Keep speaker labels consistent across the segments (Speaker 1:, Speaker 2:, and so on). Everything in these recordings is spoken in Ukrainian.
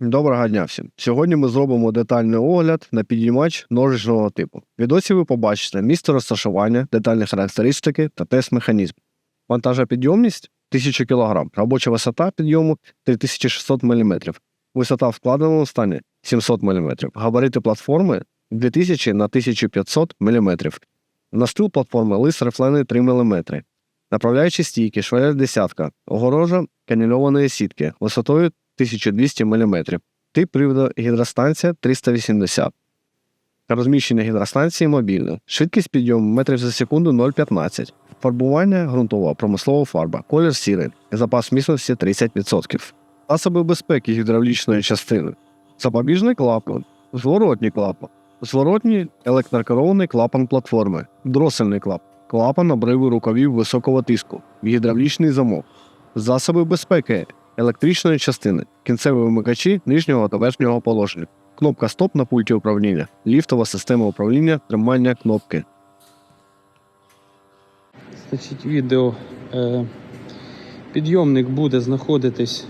Speaker 1: Доброго дня всім. Сьогодні ми зробимо детальний огляд на підіймач ножичного типу. В відосі ви побачите місце розташування, детальні характеристики та тест механізм. Вантажопідйомність 1000 кг, робоча висота підйому 3600 мм, висота в складеному стані 700 мм, габарити платформи 2000 на 1500 мм. Настил платформи лист рифлений 3 мм. Направляючі стійки, швелер десятка, огорожа канільованої сітки висотою 1200 мм. Тип приводу гідростанція 380. Розміщення гідростанції мобільне. Швидкість підйому метрів за секунду 0,15. Фарбування ґрунтова промислова фарба. Колір сірий. Запас міцності 30%. Засоби безпеки гідравлічної частини. Запобіжний клапан. Зворотній клапан. Зворотній електрокерований клапан платформи. Дросельний клапан. Клапан обриву рукавів високого тиску. Гідравлічний замок. Засоби безпеки електричної частини, кінцеві вимикачі нижнього та верхнього положення, кнопка стоп на пульті управління, ліфтова система управління, тримання кнопки.
Speaker 2: Значить, відео. Е, підйомник буде знаходитись.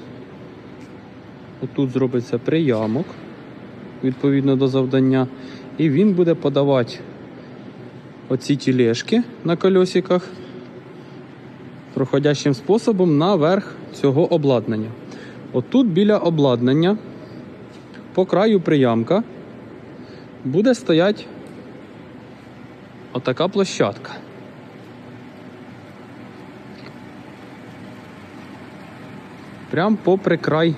Speaker 2: Отут зробиться приямок відповідно до завдання. І він буде подавати оці тілешки на кольосиках проходящим способом наверх цього обладнання. Отут біля обладнання по краю приямка буде стояти отака площадка. Прям попри край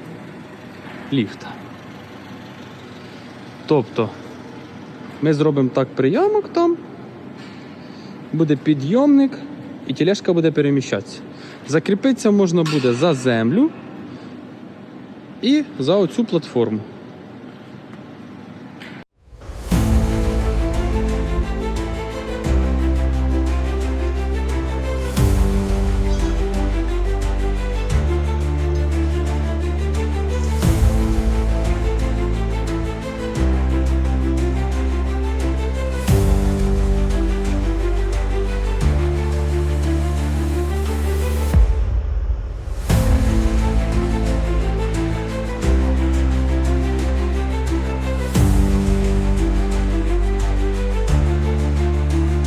Speaker 2: ліфта. Тобто ми зробимо так приямок там, буде підйомник і тележка буде переміщатися. Закріпитися можна буде за землю і за оцю платформу.